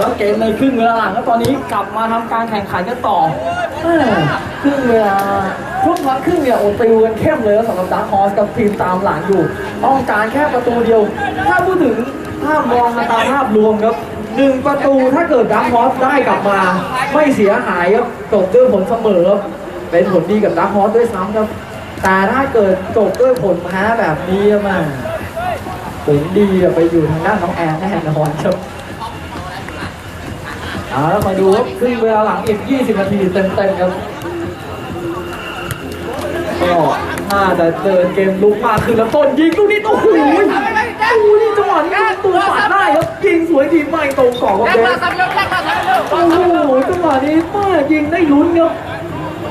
แล้วเกมในครึ่งเวลาหลังก็ตอนนี้กลับมาทำการแข่งขันกันต่อครึ่งเวลาช่วงพักครึ่งเนี่ยโอติวกันเข้มเลยสำหรับดาร์คฮอสกับทีมตามหลังอยู่ต้องการแค่ประตูเดียว ถ้าพูดถึงภาพมองมาตามภาพรวมครับหนึ่งประตูถ้าเกิดดาร์คฮอสได้กลับมา ไม่เสียหายครับจบด้วยผลเสมอครับเป็นผลดีกับดาร์คฮอสด้วยซ้ำครับ แต่ถ้าเกิดจบด้วยผลแพ้แบบนี้มาผลดีอะไปอยู่ทางด้านน้องแอนแน่นอนครับ เอาแล้วมาดูครับครึ่งเวลาหลังอีก 20 นาทีเต็มๆครับก็น่าจะเดินเกมลุกมากขึ้นแล้วต้นยิงลูกนี้โอ้โหโอ้โหนี่จังหวะนี้ตัวปัดได้ครับยิงสวยทีไม่ตรงกรอบครับแข่งเกมโอ้โหจังหวะนี้แม่ยิงได้ลุ้นครับ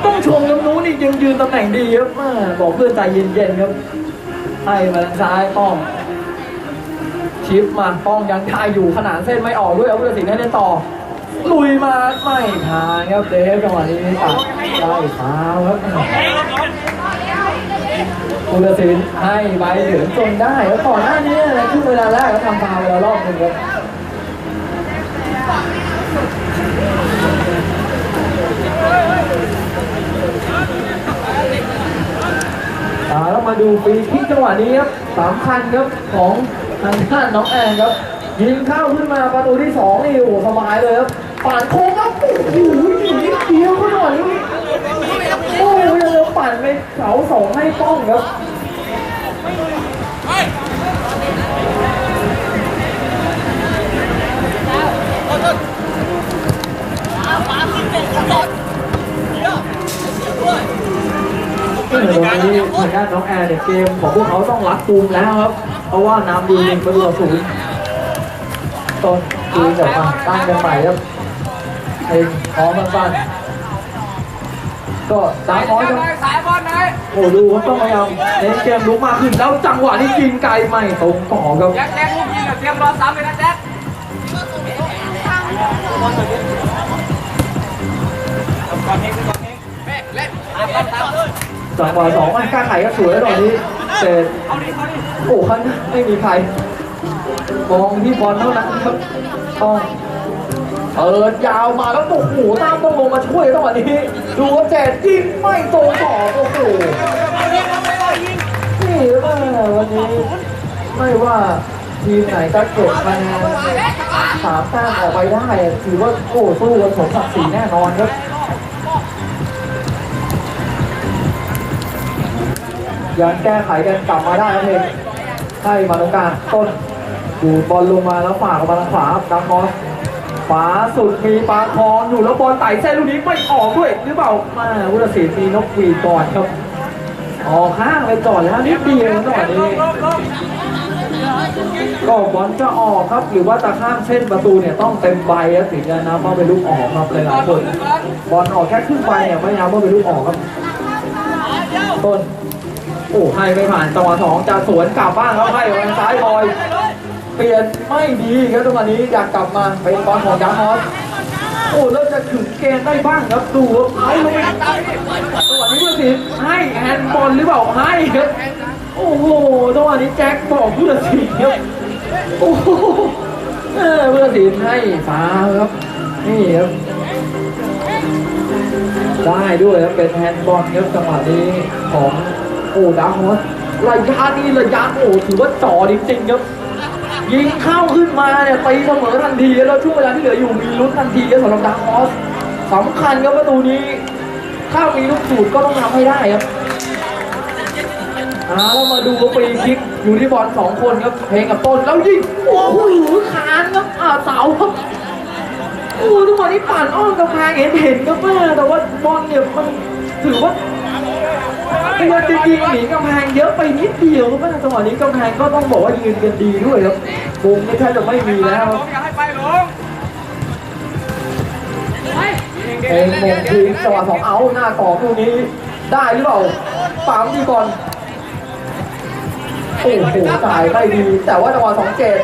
ต้องชมน้ำนู้นนี่ยังยืนตำแหน่งดีครับม่บอกเพื่อนใจเย็นๆครับให้มาทางซ้ายป้องชิปมาป้องยังทายอยู่ขนาดเส้นไม่ออกด้วยเอาเพื่อสิงให้เล่นต่อ ลุยมาไม่ทางครับเดฟจังหวะนี้ตัดได้ฟาวครับผู้ตัดสินให้ใบเหลืองจนได้แล้วก่อนหน้านี้ในช่งเวลาแรกก็ทำฟาวไปแล้วรอบหนึ่งครับอ่าแล้วมาดูฟรีคิกจังหวะนี้ครับสำคัญครับของทางด้านน้องแอนครับยิงเข้าขึ้นมาประตูที่สองนี่โอ้โหสบายเลยครับ ปั่นโค้งครับโอ้โหยิงนิดเดียวเขาหน่อยนี่โอ้โหยังจะปั่นไปเสาสองให้ป้องครับซึ่งในวันนี้ทางด้านน้องแอร์เนี่ยเกมของพวกเขาต้องรัดตูมแล้วครับ เพราะว่านำอยู่หนึ่งประตูต่อศูนย์ต้นคืนกลับมาตั้งกันใหม่ครับ เองพร้อมสั้นๆก็ดาวน้อยครับสายบอลไหนโอ้ดูครับต้องพยายามเน้นเกมลุกมากขึ้นแล้วจังหวะนี้ยิงไกลไม่ตรงต่อครับแจ็คแจ็คลูกยิงเตรียมรอซ้ำเลยนะแจ็คก่อนนี้ก่อนนี้เล่นเล่นตามตามเลยจังหวะสองไม่กล้าไข่ก็สวยแล้วตอนนี้แต่เอาดิเอาดิโอ้ข้างหน้าไม่มีใครมองที่บอลเท่านั้นครับต้อง เปิดยาวมาแล้วโอ้โหตามต้องลงมาช่วยจังหวะนี้ ดูว่าแจกยิงไม่ตรงต่อโอ้โหนี่ว่าวันนี้ ไม่ว่าทีมไหนจะเก็บคะแนนสามแต้มออกไปได้อะถือว่าโอ้สู้กันสมศักดิ์ศรีแน่นอนครับยังแก้ไขกันกลับมาได้ครับเพลงให้มาตรงกลางต้นดูบอลลงมาแล้วฝากออกมาทางขวาครับดังมอส ขวาสุดมีปาคอนอยู่แล้วบอลไต่เส้นลูกนี้ไม่ออกด้วยหรือเปล่ามาวุฒิศิลป์มีนกหวีดก่อนครับออกข้างไปก่อนแล้วนิดเดียวจังหวะนี้ก็บอลจะออกครับ หรือว่าจะข้ามเส้นประตูเนี่ยต้องเต็มใบถึงจะนับว่าเป็นลูกออกครับเลยหลายคนบอลออกแค่ครึ่งใบเนี่ยไม่นับว่าเป็นลูกออกครับต้นโอ้ให้ไม่ผ่านจังหวะสองจะสวนกลับบ้างแล้วให้ทางซ้ายบอย เปลี่ยนไม่ดีครับจังหวะนี้อยากกลับมาเป็นบอลของยาฮอสโอ้แล้วจะถึงเกมได้บ้างครับดูเอาลงไปจังหวะนี้ผู้ตัดสินให้แฮนด์บอลหรือเปล่าให้ครับโอ้โหจังหวะนี้แจ็คบอกผู้ตัดสินครับโอ้โหเออผู้ตัดสินให้ฟาครับนี่ครับได้ด้วยครับเป็นแฮนด์บอลครับจังหวะนี้ของโอ้ดาวฮอสระยะนี้ระยะโอ้ถือว่าจ่อจริงๆครับ ยิงเข้าขึ้นมาเนี่ยตีเสมอทันทีแล้วช่วงเวลาที่เหลืออยู่มีลุ้นทันทีสำหรับดาวฮอสสำคัญครับประตูนี้ ถ้ามีลูกสูตรก็ต้องทำให้ได้ครับอ่าแล้วมาดูว่าปีคิกอยู่ที่บอลสองคนครับเพลงกับต้นแล้วยิงโอ้โหคานครับอ่าเสาครับโอ้ทุกวันนี้ปั่นอ้อมกำแพงเห็นเห็นครับแม่แต่ว่าบอลเนี่ยมัน ถือว่าพยายามจะยิงหนีกำแพงเยอะไปนิดเดียวครับแม่จังหวะนี้กำแพงก็ต้องบอกว่ายืนกันดีด้วยครับวงนี่แทบจะไม่มีแล้วอยาให้ไปหลงเองมงทีมจังหวะสองเอาหน้าต่อตรงนี้ ได้หรือเปล่าปั๊มดีก่อนโอ้โหจ่ายไม่ดี แต่ว่าจังหวะสองเจ็ด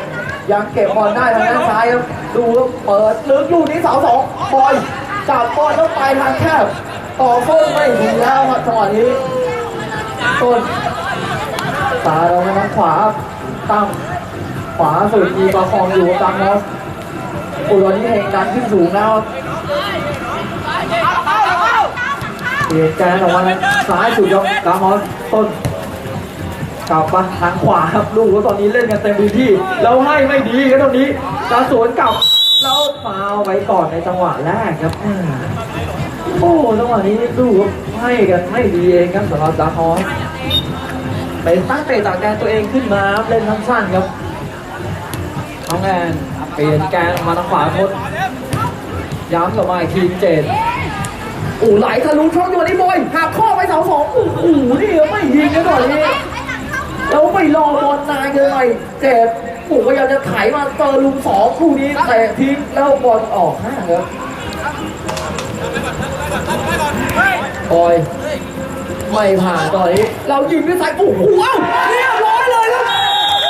ยังเก็บบอลได้ทางด้านซ้ายครับดูเปิดลึกลูกนี้เสาสองบอยจับบอลแล้วไปทางแคบ ต่อต้นไม่ดีแล้วครับจังหวะนี้ต้นตายเราทางขวาตั้งขวาสุดมีประคองอยู่กลางมอสโอ้ตอนนี้เฮงดันขึ้นสูงแล้วเปลี่ยนแกนออกมาซ้ายสุดยอดกามอนต้นกลับมาทางขวาครับลูกว่าตอนนี้เล่นกันเต็มพื้นที่แล้วให้ไม่ดีครับตอนนี้จะสวนกลับแล้วฟาวไว้ก่อนในจังหวะแรกครับ โอ้จังหวะนี้ดูครับให้กันไม่ดีเองครับสำหรับดาคฮอสเป็นตั้งเตะจากแกนตัวเองขึ้นมาครับเล่นสั้นครับน้องแอนเปลี่ยนแกนมาทางขวาพดย้ำกลับมาอีกทีเจ็ดโอ้ไหลทะลุช่องจังหวะนี้บอยหักข้อไปเสาสองโอ้โหนี่ไม่ยิงกันหน่อยนี่แล้วไม่รอบอลนานเกินไปเจ็บปู่พยายามจะไถมาเจอลุมสองคู่นี้เตะทิ้งแล้วบอลออกห้างครับ บอย ไม่ผ่านตอนนี้ เรายิงด้วยสายโอ้โหเอ้าเรียบร้อยเลยครับ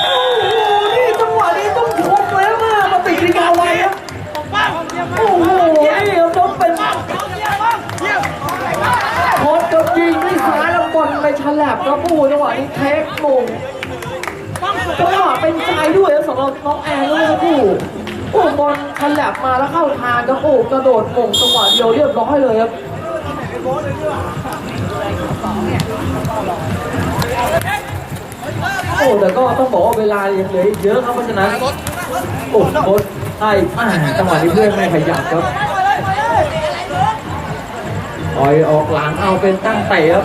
โอ้โหนี่จังหวะนี้ต้องชมแล้วมากมาติดริกาไว้ครับโอ้โหนี่ครับต้องเป็นโคตรกับยิงด้วยซ้ายแล้วบอลไปฉลับครับโอ้โหจังหวะนี้เทคมงจังหวะเป็นใจด้วยสำหรับน้องแอนด้วยครับผู้ โอ้บอลฉลับมาแล้วเข้าทางครับโอ้กระโดดหม่งจังหวะเดียวเรียบร้อยเลยครับโอ้แต่ก็ต้องบอกว่าเวลายังเหลืออีกเยอะครับเพราะฉะนั้นโอ้โคตรไอ้อ่าจังหวะนี้เพื่อนไม่ขยับครับปล่อยออกหลังเอาเป็นตั้งเตะครับ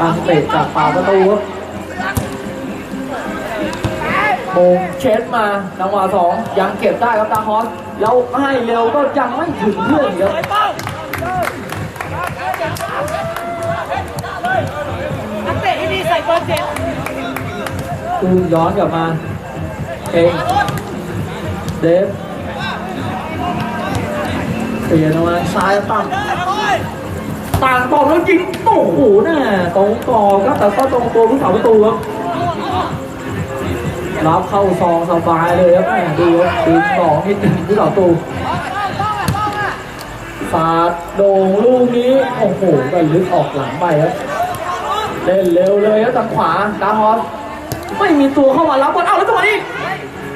ตั้งเตะจากป่าประตูครับโมงเช็ดมาจังหวะสองยังเก็บได้ครับตาฮอสแล้วให้เร็วก็ยังไม่ถึงเพื่อนครับนักเตะที่ดีใส่เบอร์เจ็ดตูนย้อนกลับมาเองเดฟเปลี่ยนออกมาซ้ายตั้ง ต่างตอบแล้วยิงโอ้โหน่ะตรงต่อครับแต่ก็ตรงตัวผู้สาวประตูครับรับเข้าซองสบายเลยครับแม่ดูครับตีสองนิดหนึ่งที่ต่อตูสาดโด่งลูกนี้โอ้โหก็ลึกออกหลังไปครับเล่นเร็วเลยครับทางขวาดาฮอสไม่มีตัวเข้ามารับบอลเอ้าแล้วจังหวะนี้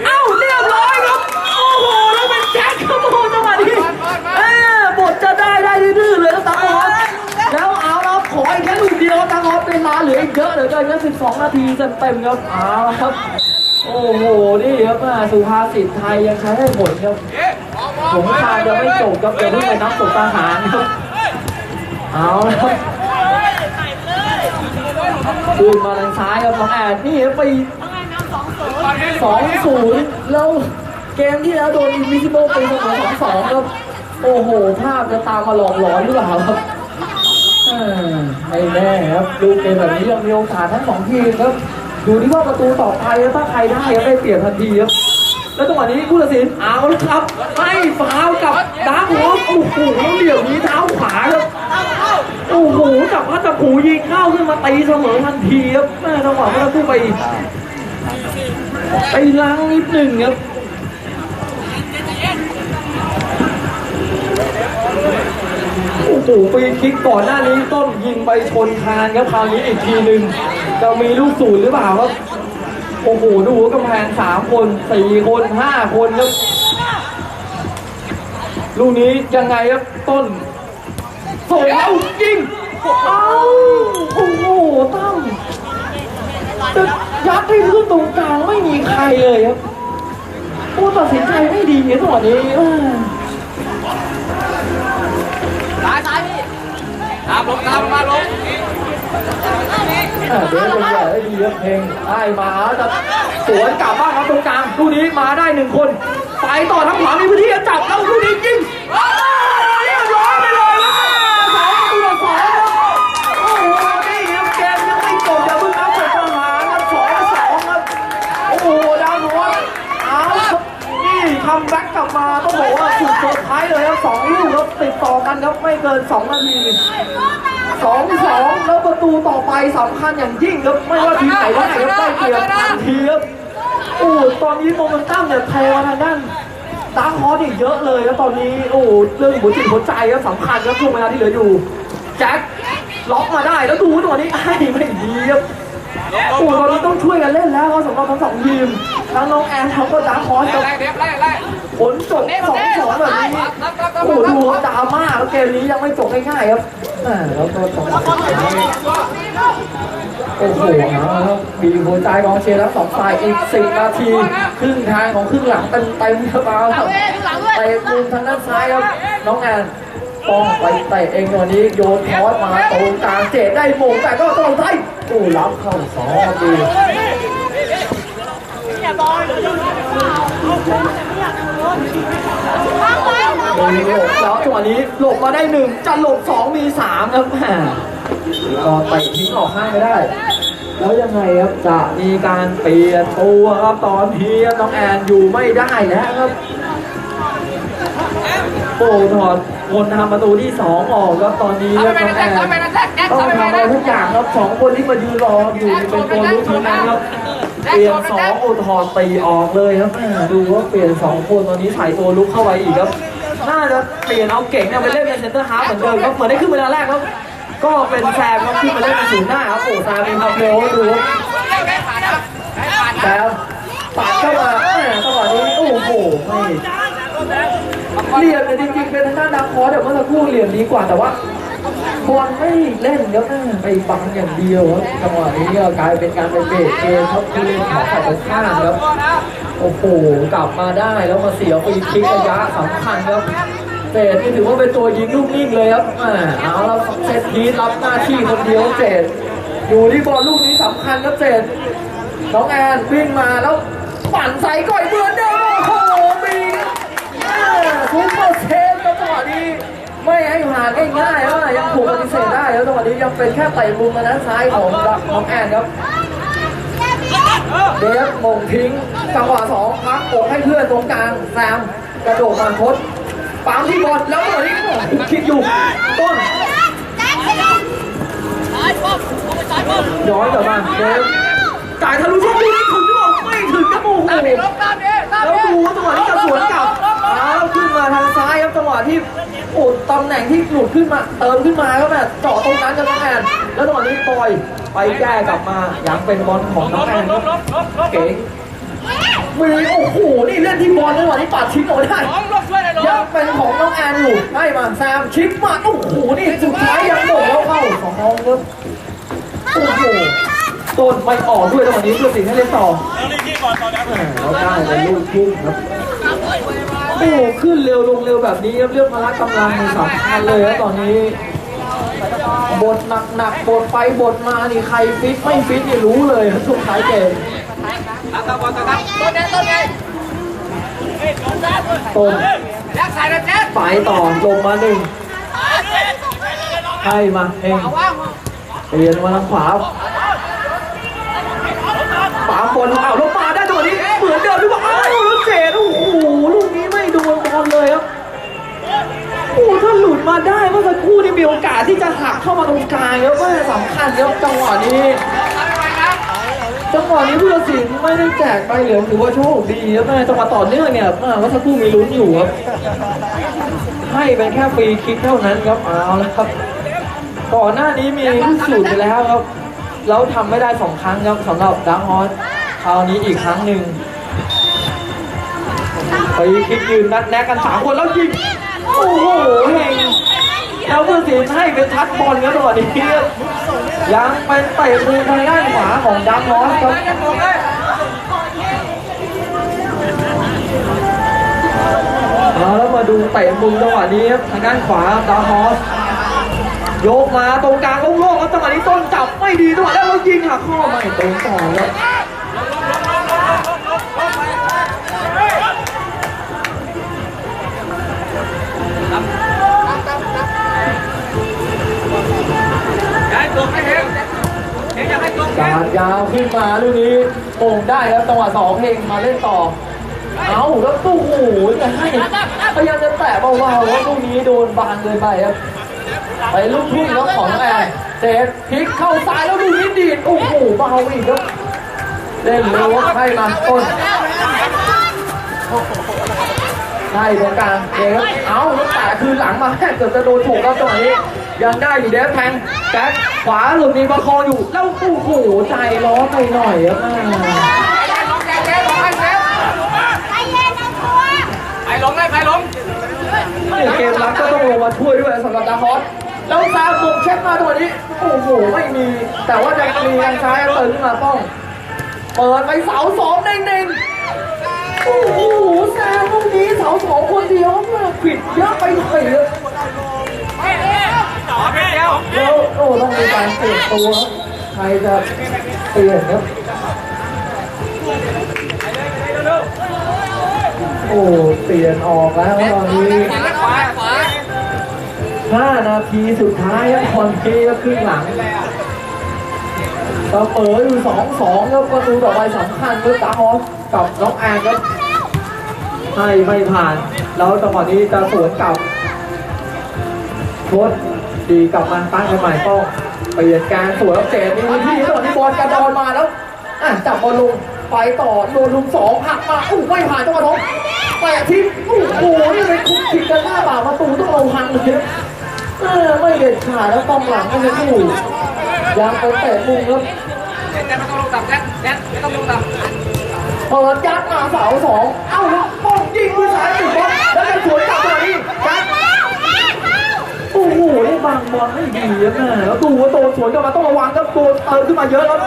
เอ้าเรียบร้อยครับโอ้โหแล้วเป็นแจ็คครับโอ้จังหวะนี้เอ้บทจะได้ได้ดื้อเลยครับตาฮอสแล้วเอา แล้วขออีกแค่ลูกเดียวตาฮอสเป็นลาเหลืออีกเยอะเหลือเกินแค่12 นาทีเต็มๆครับเอาละครับ โอ้โห นี่ครับอ่าสุภาษิตไทยยังใช้ได้ผลครับสงครามยังไม่จบครับเดี๋ยวเพิ่งไปนับศพทหารครับ เอาละครับคืนมาทางซ้ายครับน้องแอนนี่ไปสองศูนย์แล้วเกมที่แล้วโดนอินวิซิโบไปเสมอสองสองครับ โอ้โห ภาพจะตามมาหลอกหลอนหรือเปล่าครับ ไม่แน่ครับดูเกมแบบนี้ยังมีโอกาสทั้งสองทีมครับดูที่ว่าประตูต่อไปครับถ้าใครได้ก็ได้เปรียบทันทีครับแล้วจังหวะนี้ผู้ตัดสินเอาละครับให้ฟาวกับดาร์คโฮสโอ้โหแล้วเดี่ยวนี้เท้าขวาครับโอ้โหจับพัดจับผูยิงเข้าขึ้นมาตีเสมอทันทีครับแม่จังหวะเมื่อสักครู่ไปไปล้างนิดหนึ่งครับ โอ้โหปีคิกก่อนหน้านี้ต้นยิงไปชนคานครับคราวนี้อีกทีหนึ่งจะมีลูกศูนย์หรือเปล่าครับ โอ้โห ดูกำแพงสามคนสี่คนห้าคนครับลูกนี้ยังไงครับต้นส่งแล้วยิงเอ้าโอ้โหตั้มจะยัดให้พื้นตรงกลางไม่มีใครเลยครับผู้ตัดสินใจไม่ดีในตอนนี้ ตามลงตามมาลงเดี๋ยวเป็นใหญ่ได้ดีเยอะเพลงได้มาจะสวนกลับบ้างครับตรงกลางลูกนี้มาได้หนึ่งคน ไปต่อทั้งขวามีพื้นที่ ครับทันทีครับโอ้ตอนนี้โมเมนตัมเนี่ยเทมาทางด้านดาร์คฮอสเนี่ยเยอะเลยแล้วตอนนี้โอ้เรื่องหัวจิตหัวใจครับสำคัญครับช่วงเวลาที่เหลืออยู่แจ็คล็อกมาได้แล้วดูตัวนี้ไอ้ไม่ดีครับโอ้ตอนนี้ต้องช่วยกันเล่นแล้วครับสำหรับทั้งสองทีมทั้งน้องแอนทั้งก็ดาร์คอสครับผลจบสองสองแบบนี้โอ้โหดูดราม่าแล้วเกมนี้ยังไม่จบง่ายๆครับ อ่าแล้วก็สองสองโอ้โหเอาครับบีบหัวใจกองเชียร์ทั้งสองฝ่ายอีกสิบนาที ครึ่งทางของครึ่งหลังเต็มเต็มๆครับเอาครับเตะมุมทางด้านซ้ายครับน้องแอนต้องไปเตะเองตัวนี้โยนทอสมาตรงกลางเจดได้หมงแต่ก็ต้องไทยโอ้รับเข้าสองดีอย่าบอล โดนหลบแล้วจังหวะนี้หลบมาได้หนึ่งจะหลบสองมีสามครับแหมก็เตะทิ้งออกข้างไม่ได้ แล้วยังไงครับจะมีการเปลี่ยนตัวครับตอนนี้น้องแอนอยู่ไม่ได้แล้วครับโอ้ถอดคนทำประตูที่สองออกครับตอนนี้ครับน้องแอนต้องทำอะไรทุกอย่างครับสองคนที่มายืนรออยู่เป็นตัวรู้ทีนั้นครับเปลี่ยนสองโอทอนตีออกเลยครับดูว่าเปลี่ยนสองคนตอนนี้ใส่ตัวลุกเข้าไปอีกครับ น่าจะเปลี่ยนเอาเก่งเนี่ยไปเล่นเป็นเซนเตอร์ฮาร์ฟเหมือนเดิมครับเหมือนได้ขึ้นเวลาแรกครับก็เป็นแซมครับขึ้นมาเล่นเป็นศูนย์หน้าครับโอ้แซมมีความเร็วให้ดูแซมปัดเข้ามาแหม่จังหวะนี้โอ้โหไม่เหลี่ยมเนี่ยจริงๆเป็นทางด้านดักคอร์เดี๋ยวเมื่อสักครู่เหลี่ยมดีกว่าแต่ว่า บอลไม่เล่นครับแม่ไปบังอย่างเดียวครับจังหวะนี้ก็กลายเป็นการไปเบรกเกมครับคือของฝ่ายตรงข้ามครับโอ้โหกลับมาได้แล้วมาเสียฟรีคิกระยะสำคัญครับเจดนี่ถือว่าเป็นตัวยิงลูกนิ่งเลยครับอ่าเอาเซตทีรับหน้าที่คนเดียวเจดอยู่ที่บอลลูกนี้สำคัญครับเจดน้องแอนวิ่งมาแล้วปั่นใส่ก่อยเหมือนเดิมโอ้โหมีอ่าซุปเปอร์เซฟจังหวะนี้ ห้ผ่านง่ายๆว่ายังถูกปฏิเสธได้แล้วจังหวะนี้ยังเป็นแค่ไต่มุมมาด้านซ้ายของน้องแอนครับเดฟมงทิ้งจังหวะสองพักอกให้เพื่อนตรงกลางแซมกระโดดมาทดปั๊มที่บอลแล้วตอนนี้คิดอยู่ต้นย้อนกลับมาเดฟจ่ายทะลุช่องนี้ถึงหรือเปล่าไม่ถึงกระปูโอ้โหแล้วดูว่าจังหวะที่จะสวนะที่โอ้ตำแหน่งที่หลุดขึ้นมา เติมขึ้นมาก็แบบเจาะตรงนั้นกับน้องแอนแล้วจังหวะนี้ปล่อยไปแก้กลับมายังเป็นบอลของน้องแอนครับเก๋มีโอ้โหนี่เล่นที่บอลจังหวะนี้ปัดชิปออกได้น้องลบช่วยเลยน้ยัองเป็นของน้องแอนอยู่ให้มาแซมชิปมาโอ้โหนี่สุดท้ายยังโดดแล้วเข้าสองน้องครับโอ้โหต้นไม่ออกด้วยจังหวะนี้เพื่อสิงให้เล่นต่อแหมเราได้เป็นลูกทุ่งครับ โอ้โหขึ้นเร็วลงเร็วแบบนี้ครับเรื่องพละกำลังสำคัญเลยครับตอนนี้บทหนักๆบทไปบทมานี่ใครฟิตไม่ฟิตนี่รู้เลยครับช่วงท้ายเกมตาบอลตาต้นไงต้นไงต้นยักษ์ใส่นะแจ๊ดไปต่อลงมาหนึ่งให้มาเองเปลี่ยนมาทางขวาปาบอลเอาลง หลุดมาได้เมื่อสักครู่นี่มีโอกาสที่จะหักเข้ามาตรงกลางแล้วว่าสำคัญครับจังหวะนี้จังหวะนี้ผู้ตัดสินไม่ได้แจกใบเหลืองถือว่าโชคดีครับแม่จังหวะต่อเนื่องเนี่ยเมื่อว่าสักครู่มีลุ้นอยู่ครับให้เป็นแค่ฟรีคิกเท่านั้นครับเอาละครับ ก่อนหน้านี้มีพิสูจน์ไปแล้วครับแล้วทำไม่ได้สองครั้งครับสำหรับดังฮอสคราวนี้อีกครั้งหนึ่งฟรีคิกยืนนัดแนะกันสามคนแล้วยิง โอ้โหเฮงแล้วผู้ตัดสินให้เป็นทัดบอลครับจังหวะนี้ยังเป็นเตะมือทางด้านขวาของดังฮอสครับเอาแล้วมาดูเตะมุมจังหวะนี้ครับทางด้านขวาดาวฮอสโยกมาตรงกลางโล่งๆครับจังหวะนี้ต้นจับไม่ดีจังหวะแล้วเรายิงหักข้อไม่ตรงต่อครับ ยากาดยาวขึ้นมาลูกนี้โป่งได้ครับจังหวะสองเพลงมาเล่นต่อ เอาแล้วตู้หูจะให้พยายามจะแตะเบาๆว่าลูกนี้โดนบานเลยไปครับไปลูกทุ่งแล้วของแอนเจดพลิกเข้าซ้ายแล้วลูกนี้ดีดโอ้โหเบาอีกครับเล่นเร็วให้มาต้น ได้ตรงกลางเองครับเอาลูกแต่คืนหลังมาแค่เกือบจะโดนถูกครับจังหวะนี้ ยังได้อยู่เดฟแทงแก๊กขวาหลุดมีประคองอยู่ แล้วโอ้โหใจร้อนไปหน่อยครับอ่าลงแกแกลงให้เซฟใจเย็นนะตัวไปลงได้ไปลงเนี่ยเกมรับก็ต้องลงมาช่วยด้วยสำหรับดาฮอสแล้วซาบุกเช็คมาตัวนี้ โอ้โห ไม่มี แต่ว่าจะมีทางซ้ายเติมขึ้นมาป้อง เปิดไปเสาสองเน่งๆ โอ้โหแซมลูกนี้เสาสองคนเดียวมาผิดเยอะไปหน่อยครับต่อไปเดียแล้วโอ้ต้องมีการเปลี่ยนตัวใครจะเปลี่ยนครับโอ้เปลี่ยนออกแล้วตอนนี้5นาทีสุดท้ายครับคอนเทก็ครึ่งหลัง เสมออยู่2-2แล้วประตูต่อไปสำคัญคือตาฮอสกับน้องแอนครับให้ไม่ผ่าน แล้วจังหวะนี้จะสวนกลับโคตดีกลับมาตั้งใหม่ต้องเปลี่ยนการสวนแล้วเจดมีพื้นที่ตอนที่บอลกระดอนมาแล้วอะจับบอลลงไปต่อโดนลุมสองหักมาอู้ไม่ผ่านจังหวะน้องแปะทิ้งโอ้โหนี่เป็นคุกคิดกันหน้าบ่าประตูต้องเอาหังเลยนะเออไม่เด็ดขาดแล้วกองหลังก็จะสู้ ยังไปเตะมุมครับแจ๊ไม่ต้องลงต่ำแจ๊แจ๊ไม่ต้องลงต่ำเปิดยัดมาเสาสองเอ้าแล้วป้องยิงด้วยซ้ายติดบอลแล้วก็สวนกลับมาอีกยัดโอ้โหนี่บังบอลไม่ดีครับแม่แล้วดูว่าโดนสวนกลับมาต้องระวังครับตัวเติมขึ้นมาเยอะแล้ว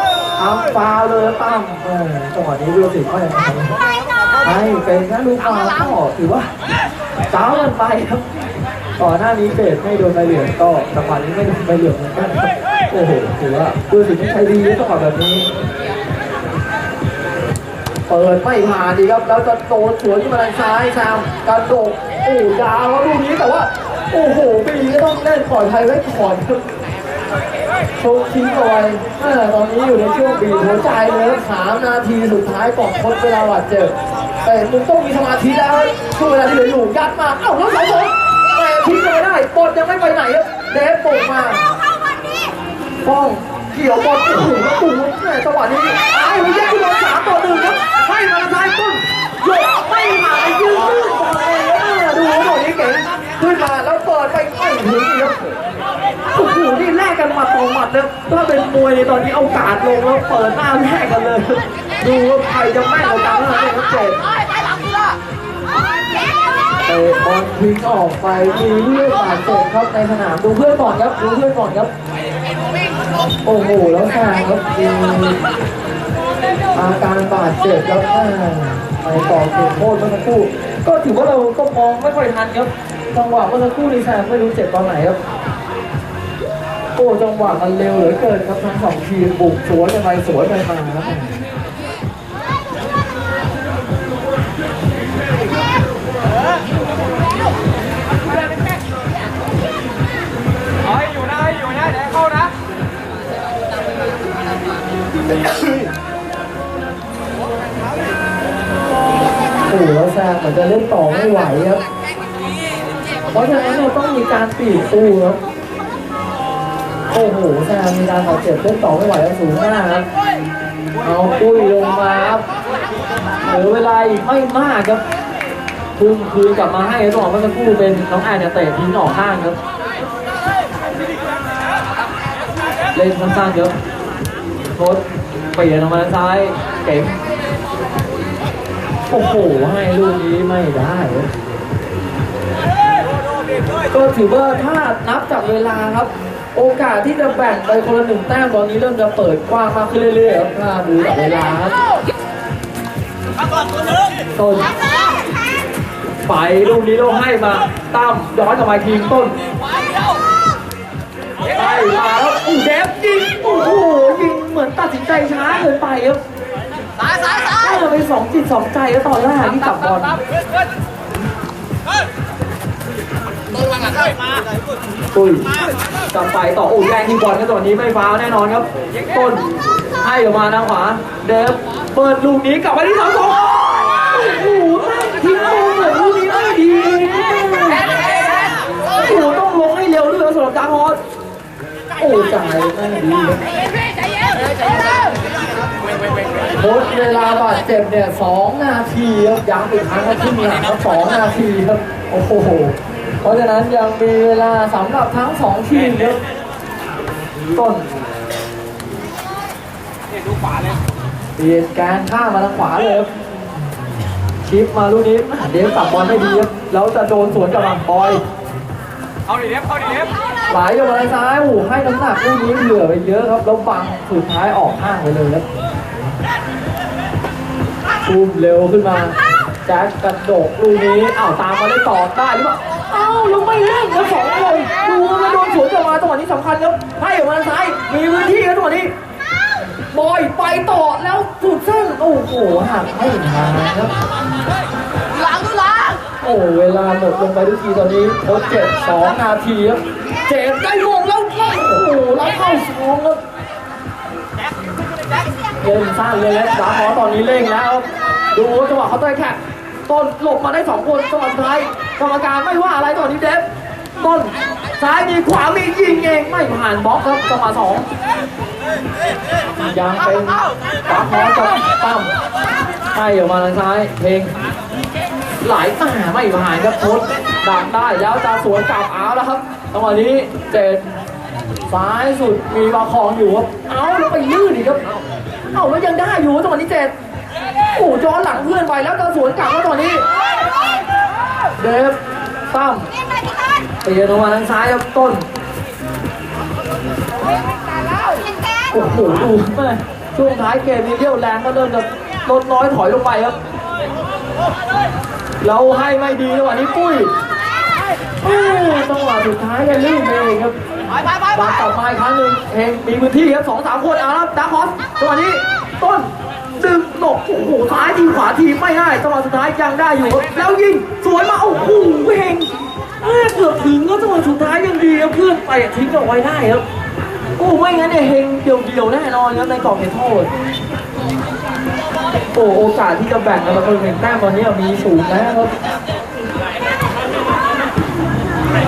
ทำฟาวล์เลยตั้มเออจังหวะนี้เรือสิก็ยังทำไม่เป็นนะลูกฟาวล์ก็ถือว่าเจ้ากันไปครับก่อนหน้านี้เบสไม่โดนใบเหลืองก็จังหวะนี้ไม่โดนใบเหลืองเหมือนกันครับ โอ้โหถือว่าดูสิไม่ใช่ดีจังหวะแบบนี้ เปิดไม่ผ่านดีครับแล้วจะโดนสวนขึ้นมาทางซ้ายชามกระโดดโอ้ยาวแล้วลูกนี้แต่ว่า โอ้โหปีก็ต้องเล่นปล่อยไทยไว้ก่อนครับโชว์ทิ้งเอาไว้ตอนนี้อยู่ในช่วงบีบหัวใจเลยสามนาทีสุดท้ายก่อนทดเวลาบาดเจ็บแต่มึงต้องมีสมาธิแล้วช่วงเวลาที่เหลืออยู่ยัดมา เอ้าแล้วสองสองแต่ทิ้งไม่ได้บอลยังไม่ไปไหนเดฟโป่งมา ป้องเกี่ยวบอลโอ้โหแล้วตูแม่จังหวะนี้อ้าวแยกที่โดนสามต่อหนึ่งครับให้มาซ้ายตุ้นโยกไม่หายยืนลื่นบอลเองดูหน่อยนี่เก๋งขึ้นมาแล้วเปิดไปไม่ถึงครับโอ้โหนี่แลกกันหมัดต่อหมัดเลยถ้าเป็นมวยในตอนนี้เอากาดลงแล้วเปิดหน้าแลกกันเลย ดูว่าใครจะแม่นกว่ากันเท่านั้นเองครับเจ็ดไปหลังกูละเตะบอลทิ้งออกไปมีเพื่อนบาดเจ็บครับในสนามดูเพื่อนก่อนครับดูเพื่อนก่อนครับ โอ้โห แล้วค่ะครับมีอาการบาดเจ็บแล้วค่ะไปต่อเกมโทษเมื่อสักครู่ ก็ถือว่าเราก็มองไม่ค่อยทันครับ จังหวะเมื่อสักครู่นี้แซมไม่รู้เจ็บตอนไหนครับ โอ้จังหวะมันเร็วเหลือเกินครับทั้งสองทีมบุกสวนกันไปสวนกันมาครับ โอ้โหแล้วแซงเหมือนจะเล่นต่อไม่ไหวครับ เพราะฉะนั้นเราต้องมีการปีกตู้ครับ โอ้โหแซงมีการบาดเจ็บเล่นต่อไม่ไหวแล้วสูงหน้าครับ เอาปุ้ยลงมาครับเหลือเวลาอีกไม่มากครับพุ่งคืนกลับมาให้ต้องบอกว่าสักครู่เป็นน้องแอนเนี่ยเตะทิ้งออกข้างครับ เล่นสั้นๆครับ โคตรเปลี่ยนออกมาทางซ้าย เก๋งโอ้โห ให้ลูกนี้ไม่ได้ครับก็ถือว่าถ้านับจากเวลาครับ โอกาสที่จะแบ่งไปคนละหนึ่งแต้มตอนนี้เริ่มจะเปิดกว้างมากขึ้นเรื่อยๆครับถ้าดูจากเวลาครับต้นไปลูกนี้เราให้มาตั้มย้อนกลับมาทีมต้นไปมาแล้วอู้เดฟยิงโอ้โหยิง เหมือนตัดสินใจช้าเกินไปครับสายสายสายได้มาเป็นสองจิตสองใจแล้วตอนแรกที่จับบอลตัววางหลังด้วยมาตุ้ยจับไปต่อโอ้ยแรงที่บอลกันตอนนี้ไม่ฟาวล์แน่นอนครับ ต้นให้ออกมาทางขวา เดฟเปิดลูกนี้กลับมาที่สองสองโอ้โหแม่งทิ้งลูกเหมือนลูกนี้ไม่ดีโอ้โหต้องลงให้เร็วด้วยสำหรับจางฮอสโอ้จ่ายไม่ดี ครับโค้ชเวลาบาดเจ็บเนี่ยสองนาทีครับย้ำอีกครั้งครับที่มีหลังครับสองนาทีครับโอ้โหเพราะฉะนั้นยังมีเวลาสำหรับทั้งสองทีมครับต้นเนี่ยดูขวาเลยเปลี่ยนการข้ามมาทางขวาเลยครับชิปมาลูกนี้เดฟตับบอลไม่ดีครับแล้วจะโดนสวนกับบังบอย เอาดิเล็บเอาดิเล็บไหลออกมาทางซ้ายโอ้โหให้น้ำหนักลูกนี้เหลือไปเยอะครับ แล้วบังสุดท้ายออกข้างไปเลยครับซูมเร็วขึ้นมา แจ็คกระโดดลูกนี้อ้าวตามมาได้ต่อได้หรือเปล่าอ้าวแล้วไม่เล่นครับสองคนดูแล้วโดนสวนกลับมาจังหวะนี้สำคัญครับให้ออกมาทางซ้าย มีพื้นที่ครับจังหวะนี้บอยไปต่อแล้วสุดเส้นโอ้โหหักไม่ทันครับหลังดูหลัง โอ้เวลาหมดลงไปทุกทีตอนนี้ทดเจ็บสองนาทีครับเจ็บได้มงแล้วโอ้โหแล้วเข้าสองครับเล่นสั้นเลยนะสาขอตอนนี้เร่งแล้ว ดูจังหวะเขาต้อยแค่ต้นหลบมาได้สองคนจังหวะสุดท้ายกรรมการไม่ว่าอะไรตอนนี้เดฟต้นซ้ายมีขวามียิงเองไม่ผ่านบล็อกครับจังหวะสองยังเป็นสาขอกับตั้มให้ออกมาทางซ้ายเพลง หลายตาไม่ผ่านครับโค้ดดักได้แล้วจะสวนกลับเอาแล้วครับจังหวะนี้เจนซ้ายสุดมีบาคองอยู่ครับเอาแล้วไปลื่นอีกครับเอาแล้วยังได้อยู่จังหวะนี้เจนโอ้ย้อนหลังเพื่อนไปแล้วจะสวนกลับแล้วตอนนี้ เดฟตั้มเตียนออกมาทางซ้ายครับต้นเล่นแกนโอ้โหดูแม่ช่วงท้ายเกมนี้เรี่ยวแรงก็เริ่มจะลดน้อยถอยลงไปครับ เราให้ไม่ดีจังหวะนี้ปุ้ยโอ้ยจังหวะสุดท้ายกันลื่นเองครับไปไปไปไปบาต่อมาอีกครั้งหนึ่งเองมีพื้นที่ครับสองสามคนเอาล้วดาร์คฮอสจังหวะนี้ต้นดึงหลบโอ้โหซ้ายทีขวาทีไม่ได้จังหวะสุดท้ายยังได้อยู่ครับแล้วยิงสวยมาโอ้โหเฮงเกือบถึงก็จังหวะสุดท้ายยังดีครับเพื่อนไปทิ้งเอาไว้ได้ครับโอ้ไม่งั้นเนี่ยเฮงเดียวๆแน่นอนครับในกรอบเขตโทษ โอ้โอกาสที่จะแบ่งกันมาเป็นหนึ่งแต้มตอนนี้มีสูงแล้วครับ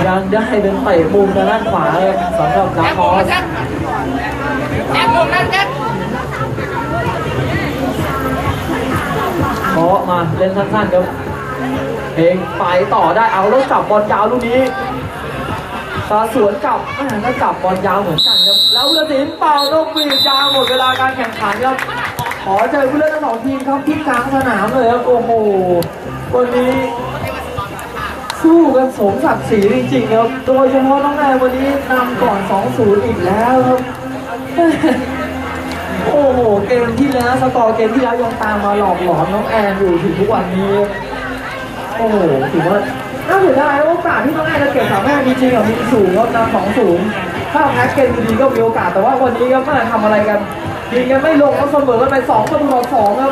ยังได้เป็นเตะมุมทางด้านขวาเลยสำหรับดาแจ็คอสแจ็คแจ็คลงนั่นแจ็คเคาะมาเล่นสั้นๆครับเองไปต่อได้เอาแล้วจับบอลยาวลูกนี้ตาสวนกลับแม่ก็จับบอลยาวเหมือนกันครับแล้วผู้ตัดสินเป่านกหวีดยาวหมดเวลาการแข่งขันครับ ขอเจอผู้เล่นทั้งสองทีมครับที่กลางสนามเลยครับโอ้โหวันนี้ สู้กันสมศักดิ์ศรีจริงๆครับโดยเฉพาะน้องแนนวันนี้นำก่อน 2-0 อีกแล้วครับโอ้โห เกมที่แล้วสกอร์เกมที่แล้วยังตามมาหลอกหลอนน้องแอนอยู่ถึงทุกวันนี้ โอ้โหถือว่าน่าเสียดายโอกาสที่น้องแอนจะเก็บสามแม่มีจริงกับมีสูงครับนำสองสูงถ้าแพ้เกมดีๆก็มีโอกาสแต่ว่าวันนี้ก็ไม่ได้ทำอะไรกัน ยิงกันไม่ลงก็เสมอกันไปสองประตูต่อสองครับ